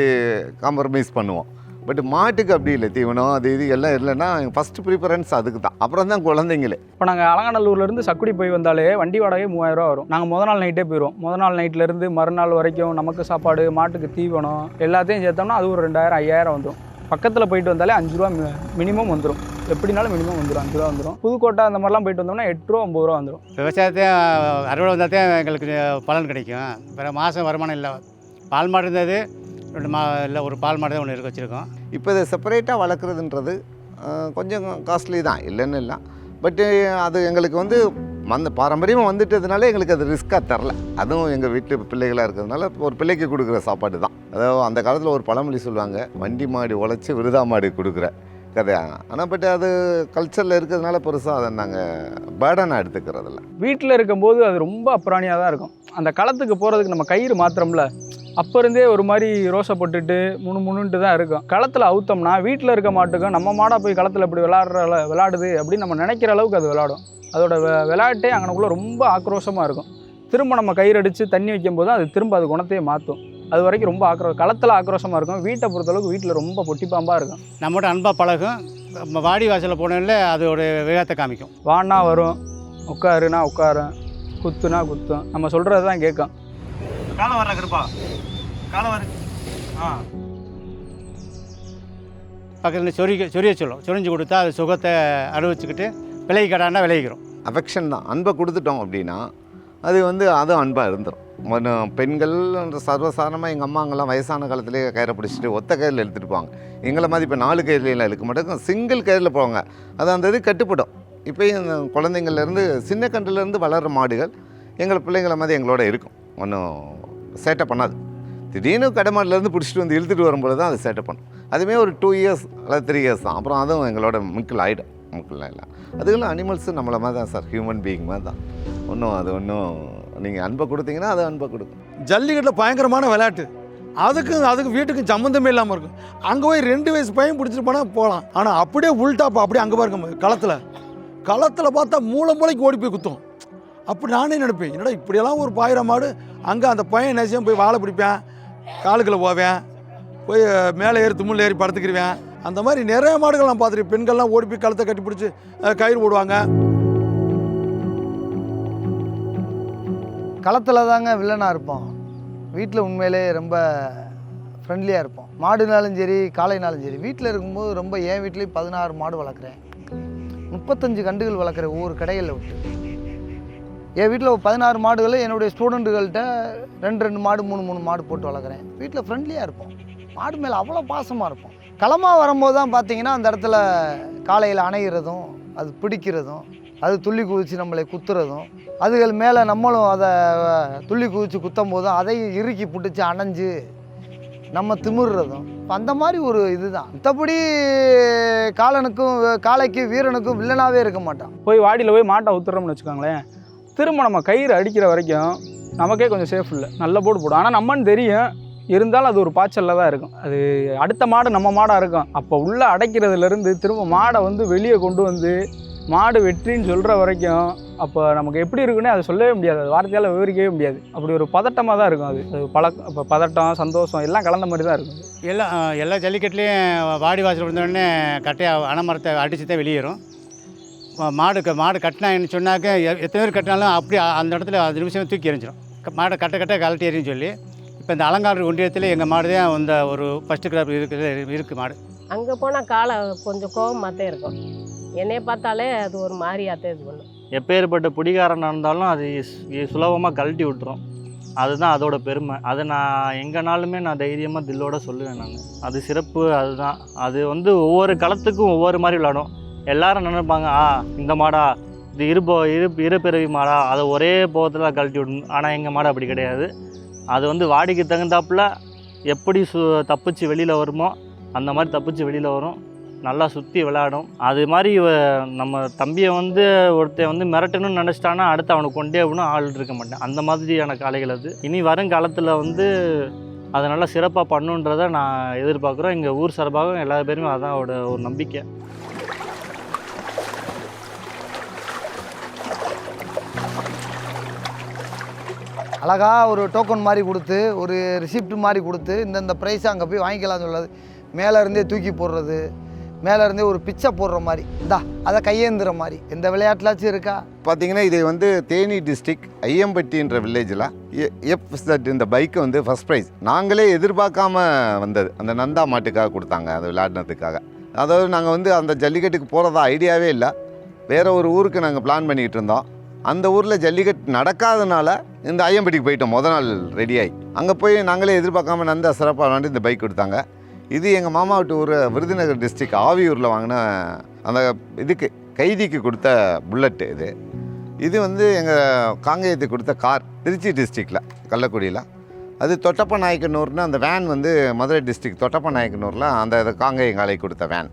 காம்ப்ரமைஸ் பண்ணுவோம். பட் மாட்டுக்கு அப்படி இல்லை தீவனம் அது இது எல்லாம் இல்லைன்னா ஃபஸ்ட்டு ப்ரிஃபரன்ஸ் அதுக்கு தான் அப்புறம் தான் குழந்தைங்களே. இப்போ நாங்கள் அலங்காநல்லூர்லேருந்து சக்குடி போய் வந்தாலே வண்டி வாடகை மூவாயிரரூவா வரும். நாங்கள் முத நாள் நைட்டே போயிடுவோம் முத நாள் நைட்லேருந்து மறுநாள் வரைக்கும் நமக்கு சாப்பாடு மாட்டுக்கு தீவனம் எல்லாத்தையும் சேர்த்தோம்னா அது ஒரு ரெண்டாயிரம் ஐயாயிரம் வந்துடும் பக்கத்தில் போயிட்டு வந்தாலே அஞ்சு ரூபா மினிமம் வந்துடும் எப்படினாலும் மினிமம் வந்துடும் அஞ்சு ரூபா வந்துடும் புதுக்கோட்டை அந்த மாதிரிலாம் போயிட்டு வந்தோம்னா எட்டு ரூபா ஒம்பது ரூபா வந்துடும் விவசாயத்தையும் அறுவடை வந்தால் தான் எங்களுக்கு பலன் கிடைக்கும். வேறு மாதம் வருமானம் இல்லை. பால் மாடு இருந்தது. ரெண்டு மா இல்லை ஒரு பால் மாடு தான் ஒன்று இருக்க வச்சுருக்கோம். இப்போ இதை செப்பரேட்டாக வளர்க்குறதுன்றது கொஞ்சம் காஸ்ட்லி தான். இல்லைன்னு இல்லை. பட்டு அது எங்களுக்கு வந்து அந்த பாரம்பரியமாக வந்துட்டதுனால எங்களுக்கு அது ரிஸ்க்காக தரல. அதுவும் எங்கள் வீட்டு பிள்ளைகளாக இருக்கிறதுனால ஒரு பிள்ளைக்கு கொடுக்குற சாப்பாடு தான். அதாவது அந்த காலத்தில் ஒரு பழமொழி சொல்லுவாங்க வண்டி மாடி உழைச்சி விருதா மாடி கொடுக்குற. கதை. ஆனால் பட் அது கல்ச்சரில் இருக்கிறதுனால பெருசாக அதை நாங்கள் பேர்டனாக எடுத்துக்கிறதில்ல. வீட்டில் இருக்கும்போது அது ரொம்ப அப்புறாணியாக தான் இருக்கும். அந்த களத்துக்கு போகிறதுக்கு நம்ம கயிறு மாத்திரம்ல அப்போ இருந்தே ஒரு மாதிரி ரோசப்பட்டுட்டு முணு முணுன்ட்டு தான் இருக்கும். களத்தில் அவுத்தோம்னா வீட்டில் இருக்க மாட்டுக்கும் நம்ம மாடா போய் களத்தில் இப்படி விளாட்ற விளாடுது அப்படின்னு நம்ம நினைக்கிற அளவுக்கு அது விளாடும். அதோட விளையாட்டே அங்கனக்குள்ளே ரொம்ப ஆக்ரோஷமாக இருக்கும். திரும்ப நம்ம கயிறு அடித்து தண்ணி வைக்கும்போது அது திரும்ப அது குணத்தையே மாற்றும் அது வரைக்கும் ரொம்ப ஆக்ரோ களத்தில் ஆக்ரோஷமாக இருக்கும். வீட்டை பொறுத்தளவுக்கு வீட்டில் ரொம்ப பொட்டிப்பாம்பாக இருக்கும். நம்மகிட்ட அன்பாக பழகும் நம்ம வாடி வாசலில் போனதில் அதோட வேகத்தை காமிக்கும். வான்னா வரும் உட்காருனா உட்காரும். குத்துனா குத்தும். நம்ம சொல்கிறது தான் கேட்கும். காலம் வர்ற கருப்பா? காலம் வர. ஆ. பக்கத்தில் சொரிய சொரிய சொல்லும். சொரிஞ்சு கொடுத்தா அது சுகத்தை அனுபவிச்சுக்கிட்டு கடாண்டா விளைவிக்கிறோம். அஃபெக்ஷன் தான். அன்பை கொடுத்துட்டோம் அப்படின்னா அது வந்து அதுவும் அன்பாக இருந்துடும் பெண்கள் சர்வசாதாரணமாக எங்கள் அம்மாங்கெல்லாம் வயசான காலத்திலே கயிறை பிடிச்சிட்டு ஒத்த கயிறில் இழுத்துட்டு போவாங்க. எங்களை மாதிரி இப்போ நாலு கயிறுலாம் இழுக்க மாட்டோம் சிங்கிள் கயிறில் போவாங்க. அது அந்த இது கட்டுப்படும். இப்போயும் குழந்தைங்கள்லேருந்து சின்ன கன்றுலேருந்து வளர்கிற மாடுகள் எங்கள் பிள்ளைங்கள மாதிரி எங்களோட இருக்கும். ஒன்றும் சேட்டை பண்ணாது. திடீர்னு கடைமாட்டிலேருந்து பிடிச்சிட்டு வந்து இழுத்துட்டு வரும்போது தான் அது சேட்டை பண்ணும். அதுவுமே ஒரு டூ இயர்ஸ் அல்லது த்ரீ இயர்ஸ் தான். அப்புறம் அதுவும் எங்களோட முக்கில் ஆகிடும் முக்கில் இல்லை. அதுக்கெல்லாம் அனிமல்ஸும் நம்மளை மாதிரி தான் சார். ஹியூமன் பீயிங் மாதிரி தான். ஒன்றும் அது ஒன்றும் நீங்கள் அன்பை கொடுத்தீங்கன்னா அது அன்பை கொடுக்கும். ஜல்லிக்கட்டில் பயங்கரமான விளையாட்டு. அதுக்கும் அதுக்கு வீட்டுக்கும் சம்மந்தமே இல்லாமல் இருக்கும். அங்கே போய் ரெண்டு வயசு பையன் பிடிச்சிட்டு போனால் போகலாம். ஆனால் அப்படியே உள்டாப்பா அப்படியே அங்கே பாருங்க களத்தில் களத்தில் பார்த்தா மூளை மூளைக்கு ஓடி போய் குத்தும். அப்படி நானே நினைப்பேன் என்னடா இப்படியெல்லாம் ஒரு பாயிரம் மாடு அங்கே அந்த பையன் நேசியம் போய் வாழை பிடிப்பேன் காலுக்குள்ள போவேன் போய் மேலே ஏறி தும்மில் ஏறி படுத்துக்கிடுவேன் அந்த மாதிரி நிறைய மாடுகள் நான் பார்த்துருக்கேன். பெண்கள்லாம் ஓடி போய் களத்தை கட்டி பிடிச்சி கயிறு போடுவாங்க. களத்தில் தாங்க வில்லனாக இருப்போம். வீட்டில் உண்மையிலே ரொம்ப ஃப்ரெண்ட்லியாக இருப்போம். மாடுனாலும் சரி காளைனாலும் சரி வீட்டில் இருக்கும்போது ரொம்ப என் வீட்லேயும் பதினாறு மாடு வளர்க்குறேன். முப்பத்தஞ்சு கண்டுகள் வளர்க்குறேன் ஒவ்வொரு கடைகளில் விட்டு என் வீட்டில் ஒரு பதினாறு மாடுகளை என்னுடைய ஸ்டூடெண்ட்டுகள்கிட்ட ரெண்டு ரெண்டு மாடு மூணு மூணு மாடு போட்டு வளர்க்குறேன். வீட்டில் ஃப்ரெண்ட்லியாக இருப்போம். மாடு மேலே அவ்வளோ பாசமாக இருப்போம். களமாக வரும்போது தான் பார்த்தீங்கன்னா அந்த இடத்துல காலையில் அணைகிறதும் அது பிடிக்கிறதும் அது துள்ளி குதித்து நம்மளை குத்துறதும் அதுகள் மேலே நம்மளும் அதை துள்ளி குதித்து குத்தும் போதும் அதையும் இறுக்கி பிடிச்சி அணைஞ்சு நம்ம திமிர்றதும். இப்போ அந்த மாதிரி ஒரு இதுதான். மற்றபடி காலனுக்கும் காளைக்கு வீரனுக்கும் வில்லனாகவே இருக்க மாட்டான். போய் வாடியில் போய் மாட்டை ஊத்துறோம்னு வச்சுக்கோங்களேன் திரும்ப நம்ம கயிறு அடிக்கிற வரைக்கும் நமக்கே கொஞ்சம் சேஃப் இல்லை. நல்ல போடு போடும் ஆனால் நம்மன்னு தெரியும் இருந்தாலும் அது ஒரு பாய்ச்சலில் தான் இருக்கும். அது அடுத்த மாடு நம்ம மாடாக இருக்கும். அப்போ உள்ளே அடைக்கிறதுலேருந்து திரும்ப மாடை வந்து வெளியே கொண்டு வந்து மாடு வெற்றின்னு சொல்கிற வரைக்கும் அப்போ நமக்கு எப்படி இருக்குன்னே அதை சொல்லவே முடியாது. அது வார்த்தையால் விவரிக்கவே முடியாது. அப்படி ஒரு பதட்டமாக தான் இருக்கும் அது. அது பழக்கம் இப்போ பதட்டம் சந்தோஷம் எல்லாம் கலந்த மாதிரி தான் இருக்கும். எல்லா எல்லா ஜல்லிக்கட்டுலேயும் வாடி வாசல் விழுந்தோடனே கட்டையை அணமரத்தை அடித்து தான் வெளியேறும். மாடு மாடு கட்டினாங்கன்னு சொன்னாக்க எ- எத்தனை பேர் கட்டினாலும் அப்படியே அந்த இடத்துல அது நிமிஷம் தூக்கி எறிஞ்சிடும் மாடை கட்ட கட்ட கழட்டி எறின்னு சொல்லி. இப்போ இந்த அலங்காடு ஒன்றியத்தில் எங்கள் மாடு தான் இந்த ஒரு ஃபஸ்ட்டு கிராப் இருக்குது இருக்குது மாடு. அங்கே போனால் காலை கொஞ்சம் கோபமாக தான் இருக்கும். என்னைய பார்த்தாலே அது ஒரு மாதிரியாத்தான் இது பண்ணும் எப்பேற்பட்ட பிடிக்காரனாக இருந்தாலும் அது சுலபமாக கழட்டி விட்டுரும். அதுதான் அதோட பெருமை. அதை நான் எங்கேனாலுமே நான் தைரியமாக தில்லோட சொல்லுவேன் நான். அது சிறப்பு அதுதான். அது வந்து ஒவ்வொரு களத்துக்கும் ஒவ்வொரு மாதிரி விளாடும். எல்லாரும் நினைப்பாங்க ஆ இந்த மாடா இது இருபோ இரு இருபிறவி மாடா அதை ஒரே போகத்தில் கழட்டி விடணும். ஆனால் எங்கள் மாடு அப்படி கிடையாது. அது வந்து வாடிக்கு தகுந்தாப்புல எப்படி சு தப்பிச்சு வெளியில் வருமோ அந்த மாதிரி தப்பிச்சு வெளியில் வரும். நல்லா சுற்றி விளையாடும். அது மாதிரி நம்ம தம்பியை வந்து ஒருத்தன் வந்து மிரட்டணும்னு நினச்சிட்டானா அடுத்து அவனுக்கு கொண்டே அவனும் ஆள் இருக்க மாட்டேன். அந்த மாதிரியான காளைகள் அது. இனி வருங்காலத்தில் வந்து அதை நல்லா சிறப்பாக பண்ணுன்றதை நான் எதிர்பார்க்குறோம். எங்கள் ஊர் சார்பாகவும் எல்லா பேருமே அதான் அவட ஒரு நம்பிக்கை. அழகா ஒரு டோக்கன் மாதிரி கொடுத்து ஒரு ரிசிப்ட் மாதிரி கொடுத்து இந்தந்த ப்ரைஸை அங்கே போய் வாங்கிக்கலாம்னு சொல்லாது. மேலே இருந்தே தூக்கி போடுறது. மேலே இருந்தே ஒரு பிச்சை போடுற மாதிரி. இந்தா அதை கையேந்துற மாதிரி. எந்த விளையாட்டுலாச்சும் இருக்கா? பார்த்தீங்கன்னா இது வந்து தேனி டிஸ்ட்ரிக் ஐயம்பட்டின்ற வில்லேஜில் எஃப் செட் இந்த பைக்கு வந்து ஃபஸ்ட் ப்ரைஸ் நாங்களே எதிர்பார்க்காம வந்தது. அந்த நந்தா மாட்டுக்காக கொடுத்தாங்க அது விளையாடினதுக்காக. அதாவது நாங்கள் வந்து அந்த ஜல்லிக்கட்டுக்கு போகிறதா ஐடியாவே இல்லை. வேறு ஒரு ஊருக்கு நாங்கள் பிளான் பண்ணிக்கிட்டு இருந்தோம். அந்த ஊரில் ஜல்லிக்கட்டு நடக்காதனால இந்த ஐயம்பட்டிக்கு போயிட்டோம். முத நாள் ரெடியாகி அங்கே போய் நாங்களே எதிர்பார்க்காம நந்தா சிறப்பாக விளாண்டு இந்த பைக் கொடுத்தாங்க. இது எங்கள் மாமா வீட்டு ஊர் விருதுநகர் டிஸ்ட்ரிக் ஆவியூரில் வாங்கின அந்த இதுக்கு கைதிக்கு கொடுத்த புல்லட்டு இது. இது வந்து எங்கள் காங்கேயத்துக்கு கொடுத்த கார் திருச்சி டிஸ்ட்ரிக்டில் கள்ளக்குடியில். அது தொட்டப்ப நாயக்கனூர்னு அந்த வேன் வந்து மதுரை டிஸ்ட்ரிக்ட் தொட்டப்ப நாயக்கனூரில் அந்த காங்கேயங்காலை காங்கேயம் கொடுத்த வேன்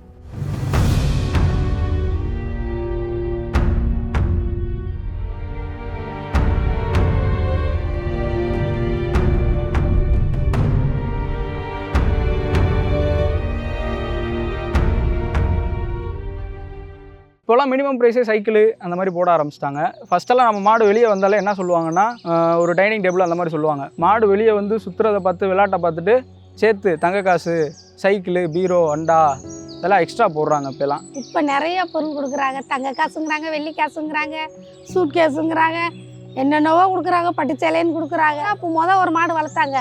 இப்போலாம் மினிமம் ப்ரைஸே சைக்கிள் அந்த மாதிரி போட ஆரம்பிச்சிட்டாங்க. ஃபஸ்ட்டெல்லாம் நம்ம மாடு வெளியே வந்தாலே என்ன சொல்லுவாங்கன்னா ஒரு டைனிங் டேபிள் அந்த மாதிரி சொல்லுவாங்க. மாடு வெளியே வந்து சுற்றுறதை பார்த்து விளையாட்டை பார்த்துட்டு சேர்த்து தங்க காசு சைக்கிள் பீரோ அண்டா இதெல்லாம் எக்ஸ்ட்ரா போடுறாங்க இப்போலாம் இப்போ நிறைய பொருள் கொடுக்குறாங்க. தங்க காசுங்கிறாங்க வெள்ளி காசுங்கிறாங்க சூட் கேஸுங்கிறாங்க என்னென்னவோ கொடுக்குறாங்க பட்டு சேலைன்னு கொடுக்குறாங்க. அப்போ மொதல் ஒரு மாடு வளர்த்தாங்க.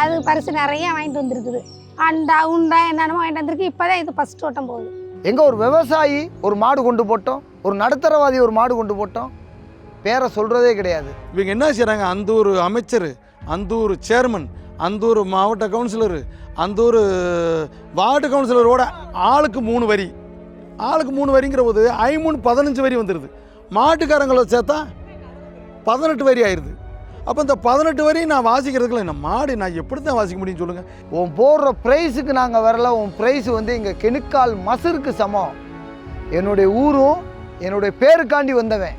அது பரிசு நிறைய வாங்கிட்டு வந்திருக்குது. அண்டா உண்டா என்னென்னமோ வாங்கிட்டு வந்திருக்கு. இப்போ தான் இது ஃபஸ்ட் ஓட்டம் போகுது. எங்கே ஒரு விவசாயி ஒரு மாடு கொண்டு போட்டோம் ஒரு நடுத்தரவாதி ஒரு மாடு கொண்டு போட்டோம் பேரை சொல்கிறதே கிடையாது. இவங்க என்ன செய்கிறாங்க அந்த ஒரு அமைச்சர் அந்த ஒரு சேர்மன் அந்த ஒரு மாவட்ட கவுன்சிலரு அந்த ஒரு வார்டு கவுன்சிலரோட ஆளுக்கு மூணு வரி. ஆளுக்கு மூணு வரிங்கிற போது ஐமூணு பதினஞ்சு வரி வந்துடுது மாட்டுக்காரங்களை சேர்த்தா பதினெட்டு வரி ஆயிடுது அப்போ இந்த பதினெட்டு வரையும் நான் வாசிக்கிறதுக்குள்ள என்ன மாடு? நான் எப்படி தான் வாசிக்க முடியும் சொல்லுங்கள் உன் போடுற ப்ரைஸுக்கு நாங்கள் வரல. உன் ப்ரைஸ் வந்து இங்கே கெணுக்கால் மசருக்கு சமம். என்னுடைய ஊரும் என்னுடைய பேருக்காண்டி வந்தவன்.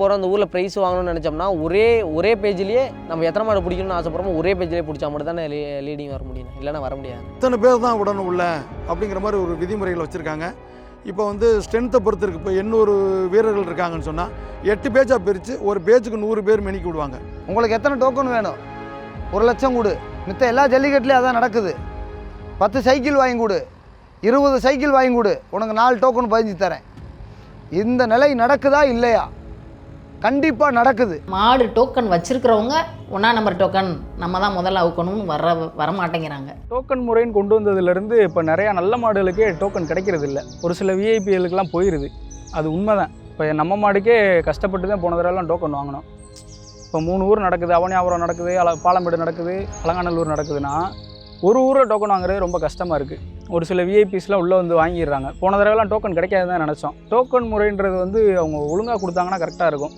போகிறோம் அந்த ஊரில் ப்ரைஸ் வாங்கணும்னு நினச்சோம்னா ஒரே ஒரே பேஜ்லேயே நம்ம எத்தனை மாடு பிடிக்கணும்னு ஆசைப்படுறோமோ ஒரே பேஜ்லேயே பிடிச்சா மட்டும் தானே லீடிங் வர முடியும். இல்லைன்னா வர முடியாது. இத்தனை பேர் தான் விடணும் உள்ள அப்படிங்கிற மாதிரி ஒரு விதிமுறைகள் வச்சுருக்காங்க. இப்போ வந்து ஸ்ட்ரென்த்தை பொறுத்து இருக்குது இப்போ எண்ணூறு வீரர்கள் இருக்காங்கன்னு சொன்னால் எட்டு பேஜாக பிரித்து ஒரு பேஜுக்கு நூறு பேர் மெனிக்கி விடுவாங்க. உங்களுக்கு எத்தனை டோக்கன் வேணும்? ஒரு லட்சம் கொடு. மித்த எல்லா ஜல்லிக்கட்டுலேயும் அதான் நடக்குது. பத்து சைக்கிள் வாங்கி கொடு. இருபது சைக்கிள் வாங்கி கொடு. உனக்கு நாலு டோக்கன் பதிஞ்சு தரேன். இந்த நிலை நடக்குதா? இல்லையா? கண்டிப்பாக நடக்குது. மாடு டோக்கன் வச்சிருக்கிறவங்க ஒன்றா நம்பர் டோக்கன் நம்ம தான் முதல்ல அவுக்கணும்னு வர வர மாட்டேங்கிறாங்க டோக்கன் முறைன்னு கொண்டு வந்ததுலேருந்து இப்போ நிறையா நல்ல மாடுகளுக்கே டோக்கன் கிடைக்கிறது இல்லை. ஒரு சில விஐபிகளுக்கெல்லாம் போயிடுது அது உண்மைதான். இப்போ நம்ம மாடுக்கே கஷ்டப்பட்டு தான் போன தடவைலாம் டோக்கன் வாங்கினோம். இப்போ மூணு ஊர் நடக்குது அவனியாபுரம் நடக்குது அல பாலமேடு நடக்குது அலங்காநல்லூர் நடக்குதுன்னா ஒரு ஊரில் டோக்கன் வாங்குறது ரொம்ப கஷ்டமாக இருக்குது ஒரு சில விஐபிஸ்லாம் உள்ளே வந்து வாங்கிடுறாங்க. போன தடவைலாம் டோக்கன் கிடைக்காது தான் நினச்சோம். டோக்கன் முறைன்றது வந்து அவங்க ஒழுங்காக கொடுத்தாங்கன்னா கரெக்டாக இருக்கும்.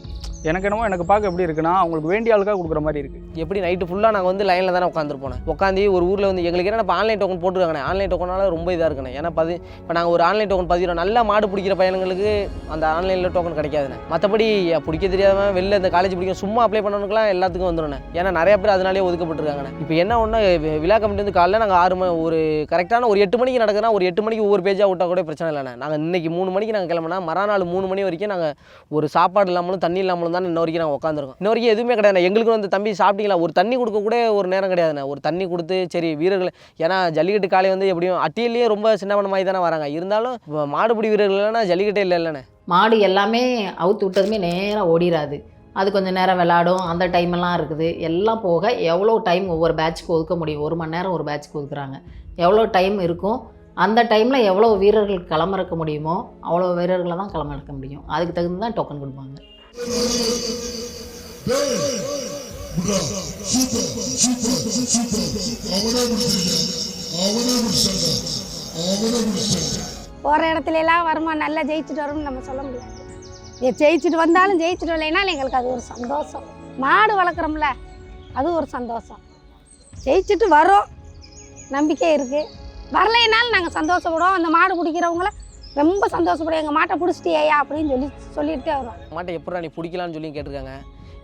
எனக்கு என்னமோ எனக்கு பார்க்க எப்படி இருக்குன்னா அவங்களுக்கு வேண்டிய ஆளுக்காக கொடுக்குற மாதிரி இருக்குது எப்படி நைட்டு ஃபுல்லாக நாங்கள் வந்து லைனில் தானே உட்காந்துருப்போம் உட்காந்து ஒரு ஊரில் வந்து எங்களுக்கு என்ன இப்போ ஆன்லைன் டோக்கன் போட்டுருக்காங்கண்ணே ஆன்லைன் டோக்கனால ரொம்ப இதாக இருக்குண்ணே. ஏன்னா பதி இப்போ நாங்கள் ஒரு ஆன்லைன் டோக்கன் பதிவிடும் நல்ல மாடு பிடிக்கிற பையனுங்களுக்கு அந்த ஆன்லைனில் டோக்கன் கிடைக்காதுண்ணே. மற்றபடி பிடிக்க தெரியாதவன் வெளில இந்த காலேஜ் பிடிக்கும் சும்மா அப்ளை பண்ணவனுக்குலாம் எல்லாத்துக்கும் வந்துடுண்ணே ஏன்னா நிறைய பேர் அதனாலே ஒதுக்கப்பட்டிருக்காங்கண்ணே. இப்போ என்ன ஒன்று விழா கமிட்டி வந்து காலைல நாங்கள் ஆறு மணி ஒரு கரெக்டான ஒரு எட்டு மணிக்கு நடக்குதுன்னா ஒரு எட்டு மணிக்கு ஒவ்வொரு பேஜாக விட்டால் கூட பிரச்சனை இல்லைண்ணே. நாங்கள் இன்னைக்கு மூணு மணிக்கு நாங்கள் கிளம்புனா மறுநாள் மூணு மணி வரைக்கும் நாங்கள் ஒரு சாப்பாடு இல்லாமலும் தண்ணி இல்லாமலும் தான் இன்ன வரைக்கும் நாங்கள் உட்காந்துருக்கோம் இன்ன வரைக்கும் எதுவுமே கிடையாது எங்களுக்கு வந்து தம்பி சாப்பிட்டீங்களா? ஒரு தண்ணி கொடுக்க கூட ஒரு நேரம் கிடையாதுண்ணே. ஒரு தண்ணி கொடுத்து சரி வீரர்கள் ஏன்னா ஜல்லிக்கட்டு காலை வந்து எப்படியும் அட்டியிலேயே ரொம்ப சின்ன மாதிரி தானே வராங்க. இருந்தாலும் மாடுபிடி வீரர்கள்னா ஜல்லிக்கட்டே இல்லை இல்லைண்ணே. மாடு எல்லாமே அவுத்து விட்டதுமே நேராக ஓடிராது. அது கொஞ்சம் நேரம் விளாடும் அந்த டைமெல்லாம் இருக்குது. எல்லாம் போக எவ்வளோ டைம் ஒவ்வொரு பேட்ச்க்கு ஒதுக்க முடியும்? ஒரு மணி நேரம் ஒரு பேட்ச்க்கு ஒதுக்குறாங்க. எவ்வளோ டைம் இருக்கும்? அந்த டைமில் எவ்வளோ வீரர்கள் களமிறக்க முடியுமோ அவ்வளோ வீரர்களை தான் களமிறக்க முடியும். அதுக்கு தகுந்து தான் டோக்கன் கொடுப்பாங்க. போகிற இடத்துல எல்லாம் வருமா? நல்லா ஜெயிச்சுட்டு வரும்னு நம்ம சொல்ல முடியாது. ஜெயிச்சுட்டு வந்தாலும் ஜெயிச்சுட்டு வரலைனாலும் எங்களுக்கு அது ஒரு சந்தோஷம். மாடு வளர்க்குறோம்ல அது ஒரு சந்தோஷம். ஜெயிச்சுட்டு வரோம். நம்பிக்கை இருக்குது வரலைனாலும் நாங்கள் சந்தோஷப்படுவோம். அந்த மாடு பிடிக்கிறவங்கள ரொம்ப சந்தோஷப்படுவேன் எங்கள் மாட்டை பிடிச்சிட்டியா அப்படின்னு சொல்லி சொல்லிகிட்டே வருவான் மாட்டை எப்படா நீ பிடிக்கலான்னு சொல்லி கேட்டிருக்காங்க.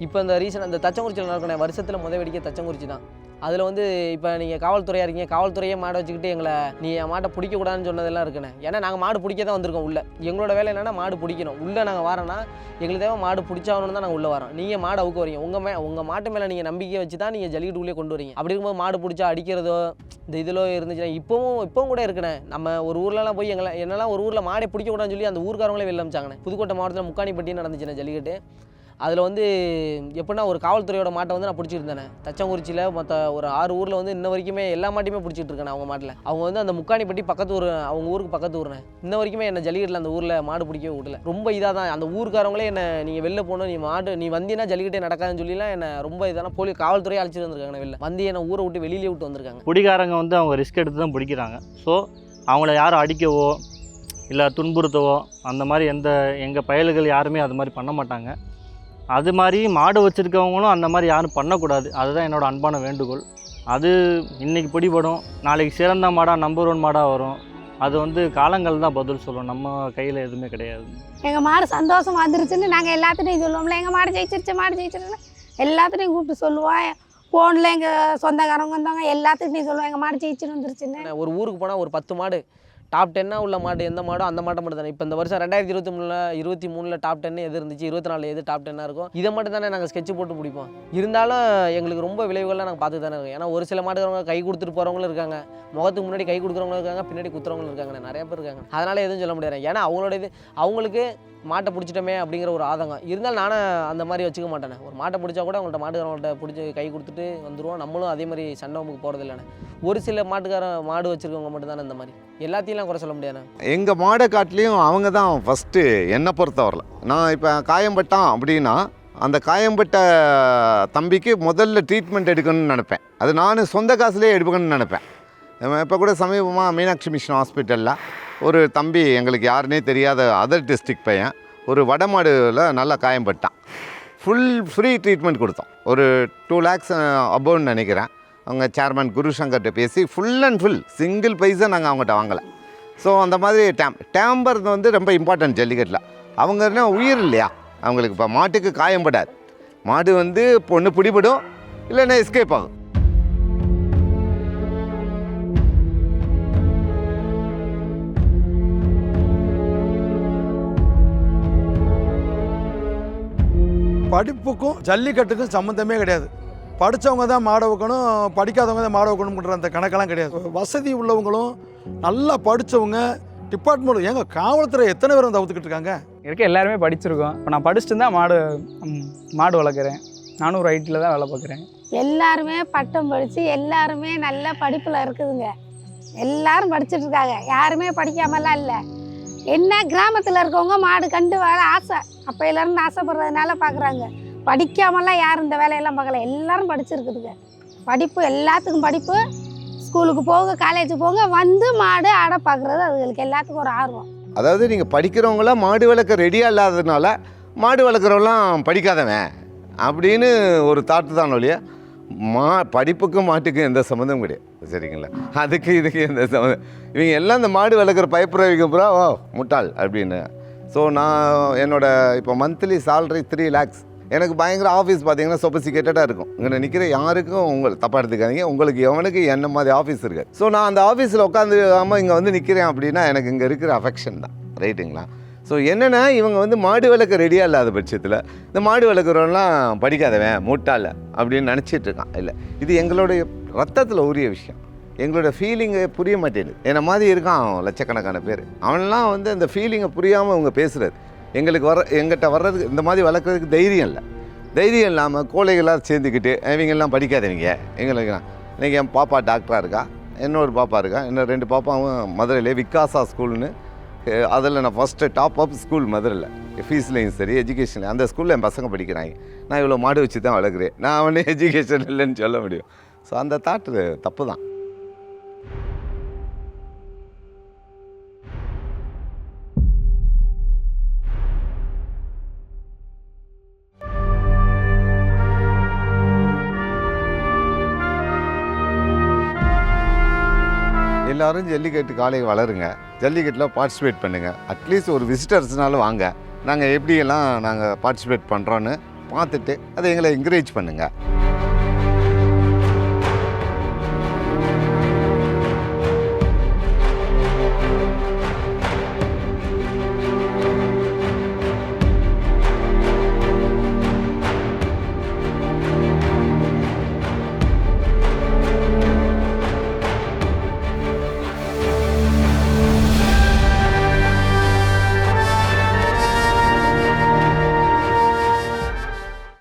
இப்போ இந்த ரீசன் அந்த தச்சங்குறிச்சியில் நடக்கணும் வருஷத்தில் முத வெடிக்க தச்சங்குறிச்சி தான். அதில் வந்து இப்போ நீங்கள் காவல்துறையாக இருக்கீங்க காவல்துறையே மாடை வச்சுக்கிட்டு எங்களை நீ என் மாட்டை பிடிக்கக்கூடாதுன்னு சொன்னதெல்லாம் இருக்குண்ணே. ஏன்னா நாங்கள் மாடு பிடிக்க தான் வந்திருக்கோம் உள்ளே. எங்களோட வேலை என்னென்னா மாடு பிடிக்கணும். உள்ளே நாங்கள் வரோன்னா எங்களுக்கு தேவை மாடு பிடிச்சாகணும் தான் நாங்கள் உள்ளே வரோம். நீங்கள் மாடு அவுக்க வரீங்க உங்கள் மே உங்கள் மாட்டு மேலே நீங்கள் நம்பிக்கை வச்சு தான் நீங்கள் ஜல்லிக்கட்டுக்குள்ளே கொண்டு வரீங்க. அப்படி இருக்கும்போது மாடு பிடிச்சா அடிக்கிறதோ இந்த இதிலோ இருந்துச்சுன்னா இப்போவும் இப்போவும் கூட இருக்குண்ணே. நம்ம ஒரு ஊர்லலாம் போய் எங்களை என்னெல்லாம் ஒரு ஊரில் மாடை பிடிக்கக்கூடாதுன்னு சொல்லி அந்த ஊருக்காரங்களே வெளில அமிச்சாங்கண்ணே. புதுக்கோட்டை மாவட்டத்தில் முக்காணிப்பட்டி நடந்துச்சுண்ணே ஜல்லிக்கட்டு. அதில் வந்து எப்படின்னா ஒரு காவல்துறையோட மாட்டை வந்து நான் பிடிச்சிருந்தேன் தச்சங்குறிச்சியில் மற்ற ஒரு ஆறு ஊரில் வந்து இன்ன வரைக்குமே எல்லா மாட்டையுமே பிடிச்சிட்டு இருக்கேன் அவங்க மாட்டில். அவங்க வந்து அந்த முக்காணிப்பட்டி பக்கத்து ஊர் அவங்க ஊருக்கு பக்கத்து ஊர்னே. இன்ன வரைக்குமே என்ன ஜல்லிக்கட்டில் அந்த ஊரில் மாடு பிடிக்கவே விடல. ரொம்ப இதாக தான் அந்த ஊருக்காரங்களே என்னை நீங்கள் வெளில போகணும் நீ மாடு நீ வந்தீங்கன்னா ஜல்லிக்கட்டே நடக்காதுன்னு சொல்லிலாம் என்ன ரொம்ப இதான போலி காவல்துறையை அழைச்சிட்டு வந்திருக்காங்க வெளில. வந்து என்னை ஊரை விட்டு வெளியிலே விட்டு வந்திருக்காங்க. பிடிக்காரங்க வந்து அவங்க ரிஸ்க் எடுத்து தான் பிடிக்கிறாங்க. ஸோ அவங்கள யாரும் அடிக்கவோ இல்லை துன்புறுத்தவோ அந்த மாதிரி எந்த எங்கள் பயல்கள் யாருமே அது மாதிரி பண்ண மாட்டாங்க. அது மாதிரி மாடு வச்சுருக்கவங்களும் அந்த மாதிரி யாரும் பண்ணக்கூடாது. அதுதான் என்னோட அன்பான வேண்டுகோள். அது இன்னைக்கு பிடிபடும். நாளைக்கு சிறந்த மாடாக நம்பர் ஒன் மாடாக வரும். அது வந்து காலங்கள் தான் பதில் சொல்லும். நம்ம கையில் எதுவுமே கிடையாது. எங்கள் மாடு சந்தோஷம் வந்துருச்சுன்னு நாங்கள் எல்லாத்துட்டையும் சொல்லுவோம்ல. எங்கள் மாடு ஜெயிச்சிருச்சு மாடு ஜெயிச்சிருச்சுன்னு எல்லாத்துட்டையும் கூப்பிட்டு சொல்லுவோம். ஃபோனில் எங்கள் சொந்தக்காரங்க வந்தவங்க எல்லாத்துக்கிட்டையும் சொல்லுவோம். எங்கள் மாடு ஜெயிச்சுட்டு வந்துருச்சுன்னு. ஒரு ஊருக்கு போனால் ஒரு பத்து மாடு டாப் டென்னாக உள்ள மாடு எந்த மாடோ அந்த மாட்டை மட்டும் தானே. இப்போ இந்த வருஷம் ரெண்டாயிரத்தி இருபத்தி மூணில் இருபத்தி மூணில் டாப் டென்னு எது இருந்துச்சு? இருபத்தி நாலு எது டாப் டென்னாக இருக்கும்? இதை மட்டும் தானே நாங்கள் ஸ்கெட்ச் போட்டு பிடிப்போம் இருந்தாலும் எங்களுக்கு ரொம்ப விளைவுகள்லாம் நாங்கள் பார்த்து தானே இருக்கோம். ஏன்னா ஒரு சில மாட்டுக்காரங்க கை கொடுத்துட்டு போகிறவங்களும் இருக்காங்க. முகத்துக்கு முன்னாடி கை கொடுக்குறவங்களும் இருக்காங்க பின்னாடி குத்துறவங்களும் இருக்காங்க. நிறைய பேர் இருக்காங்க. அதனால் எதுவும் சொல்ல முடியாது. ஏன்னா அவங்களோட இது அவங்களுக்கு மாட்டை பிடிச்சிட்டோமே அப்படிங்கிற ஒரு ஆதங்கம். இருந்தாலும் நானும் அந்த மாதிரி வச்சுக்க மாட்டேனே. ஒரு மாட்டை பிடிச்சா கூட அவங்கள்ட்ட மாட்டுக்காரங்கள்ட்ட பிடிச்சி கை கொடுத்துட்டு வந்துடுவோம் நம்மளும் அதே மாதிரி சண்டை நமக்கு போகிறது இல்லைண்ணே. ஒரு சில மாட்டுக்காரன் மாடு வச்சுருக்கவங்க மட்டும்தானே இந்த மாதிரி. எல்லாத்தையும் குறை சொல்ல முடியாதுண்ணே. எங்கள் மாடை காட்டிலையும் அவங்க தான் ஃபஸ்ட்டு என்னை பொறுத்தவரில் நான் இப்போ காயம்பட்டான் அப்படின்னா அந்த காயம்பட்ட தம்பிக்கு முதல்ல ட்ரீட்மெண்ட் எடுக்கணும்னு நினைப்பேன். அது நான் சொந்த காசுலேயே எடுக்கணும்னு நினைப்பேன். இப்போ கூட சமீபமாக மீனாட்சி மிஷன் ஹாஸ்பிட்டலில் ஒரு தம்பி எங்களுக்கு யாருனே தெரியாத அதர் டிஸ்ட்ரிக்ட் பையன் ஒரு வடமாடுல நல்லா காயம்பட்டான் ஃபுல் ஃப்ரீ ட்ரீட்மெண்ட் கொடுத்தோம். ஒரு டூ லேக்ஸ் அபோவ்னு நினைக்கிறேன். அவங்க சேர்மன் குருசங்கர்கிட்ட பேசி full and full single paisa நாங்கள் அவங்ககிட்ட வாங்கலை. ஸோ அந்த மாதிரி டேம் டேம்பர் வந்து ரொம்ப இம்பார்ட்டன்ட் ஜல்லிக்கட்டில். அவங்க உயிர் இல்லையா? அவங்களுக்கு இப்போ மாட்டுக்கு காயம்படாது மாடு வந்து பொண்ணு பிடிபடும் இல்லைன்னா எஸ்கேப் ஆகும். படிப்புக்கும் ஜல்லிக்கட்டுக்கும் சம்மந்தமே கிடையாது. படித்தவங்க தான் மாட வைக்கணும் படிக்காதவங்க தான் மாட வைக்கணும்ன்ற அந்த கணக்கெல்லாம் கிடையாது. வசதி உள்ளவங்களும் நல்லா படித்தவங்க டிபார்ட்மெண்ட் ஏங்க காவல்துறை எத்தனை பேர் வந்து அவுத்துக்கிட்டு இருக்காங்க? இருக்க எல்லாருமே படிச்சிருக்கோம். இப்போ நான் படிச்சுட்டு தான் மாடு மாடு வளர்க்குறேன். நானும் ஒரு ஐடியில் தான் வேலை பார்க்குறேன். எல்லாருமே பட்டம் படித்து எல்லாருமே நல்ல படிப்பில் இருக்குதுங்க. எல்லாரும் படிச்சுட்டு இருக்காங்க. யாருமே படிக்காமலாம் இல்லை. என்ன கிராமத்தில் இருக்கவங்க மாடு கண்டு வாழ ஆசை. அப்போ எல்லோரும் ஆசைப்படுறதுனால பார்க்குறாங்க படிக்காமலாம் யாரும் இந்த வேலையெல்லாம் பார்க்கல. எல்லாரும் படிச்சிருக்குதுங்க. படிப்பு எல்லாத்துக்கும் படிப்பு. ஸ்கூலுக்கு போங்க காலேஜுக்கு போங்க வந்து மாடு ஆட பார்க்குறது அதுகளுக்கு எல்லாத்துக்கும் ஒரு ஆர்வம். அதாவது நீங்கள் படிக்கிறவங்களாம் மாடு வளர்க்க ரெடியாக இல்லாததுனால மாடு வளர்க்குறவங்களாம் படிக்காதவன் அப்படின்னு ஒரு தாட்டு தான் ஒழிய மா படிப்புக்கும் மாட்டுக்கும் எந்த சம்மந்தமும் கிடையாது. சரிங்களா? அதுக்கு இதுக்கு எந்த சம்மந்தம் இவங்க எல்லாம் இந்த மாடு வளர்க்குற பயப்புறவிக்க பூரா ஓ முட்டாள் அப்படின்னு ஸோ நான் என்னோடய இப்போ மந்த்லி சேல்ரி த்ரீ லேக்ஸ் எனக்கு பயங்கர ஆஃபீஸ் பார்த்தீங்கன்னா சொபிசிகேட்டடாக இருக்கும். இங்கே நிற்கிற யாருக்கும் உங்கள் தப்பாக எடுத்துக்காதீங்க. உங்களுக்கு எவனுக்கு என்ன மாதிரி ஆஃபீஸ் இருக்குது ஸோ நான் அந்த ஆஃபீஸில் உட்காந்து இங்கே வந்து நிற்கிறேன் அப்படின்னா எனக்கு இங்கே இருக்கிற அஃபெக்ஷன் தான். ரைட்டுங்களா ஸோ என்னென்னா இவங்க வந்து மாடு விளக்கு ரெடியாக இல்லாத பட்சத்தில் இந்த மாடு விளக்குறவன்லாம் படிக்காதவன் மூட்டால் அப்படின்னு நினச்சிட்டு இருக்கான். இல்லை இது எங்களுடைய ரத்தத்தில் உரிய விஷயம். எங்களோட ஃபீலிங்கை புரிய மாட்டேங்குது. என்ன மாதிரி இருக்கான் அவன் லட்சக்கணக்கான பேர். அவன்லாம் வந்து அந்த ஃபீலிங்கை புரியாமல் அவங்க பேசுகிறது எங்களுக்கு வர எங்கிட்ட வர்றதுக்கு இந்த மாதிரி வளர்க்குறதுக்கு தைரியம் இல்லை. தைரியம் இல்லாமல் கோழைகளாக சேர்ந்துக்கிட்டு இவங்கெல்லாம் படிக்காதவங்க எங்களுக்கு இன்றைக்கி என் பாப்பா டாக்டராக இருக்கா? இன்னொரு பாப்பா இருக்கா? இன்னும் ரெண்டு பாப்பாவும் மதுரையிலே விகாசா ஸ்கூல்னு அதில் நான் ஃபஸ்ட்டு டாப் அப் ஸ்கூல் மதுரையில். ஃபீஸ்லேயும் சரி எஜுகேஷன் அந்த ஸ்கூலில் என் பசங்க படிக்கிறாங்க. நான் இவ்வளோ மாடு வச்சு தான் வளர்க்குறேன். நான் அவனே எஜுகேஷன் இல்லைன்னு சொல்ல முடியும். ஸோ அந்த தாட்டு தப்பு தான் எல்லாரும் ஜல்லிக்கட்டு காலை வளருங்க. ஜல்லிக்கட்டில் பார்ட்டிசிபேட் பண்ணுங்கள் அட்லீஸ்ட் ஒரு விசிட்டர்ஸ்னாலும் வாங்க. நாங்கள் எப்படியெல்லாம் நாங்கள் பார்ட்டிசிபேட் பண்ணுறோன்னு பார்த்துட்டு அதை எங்களை என்கரேஜ் பண்ணுங்கள்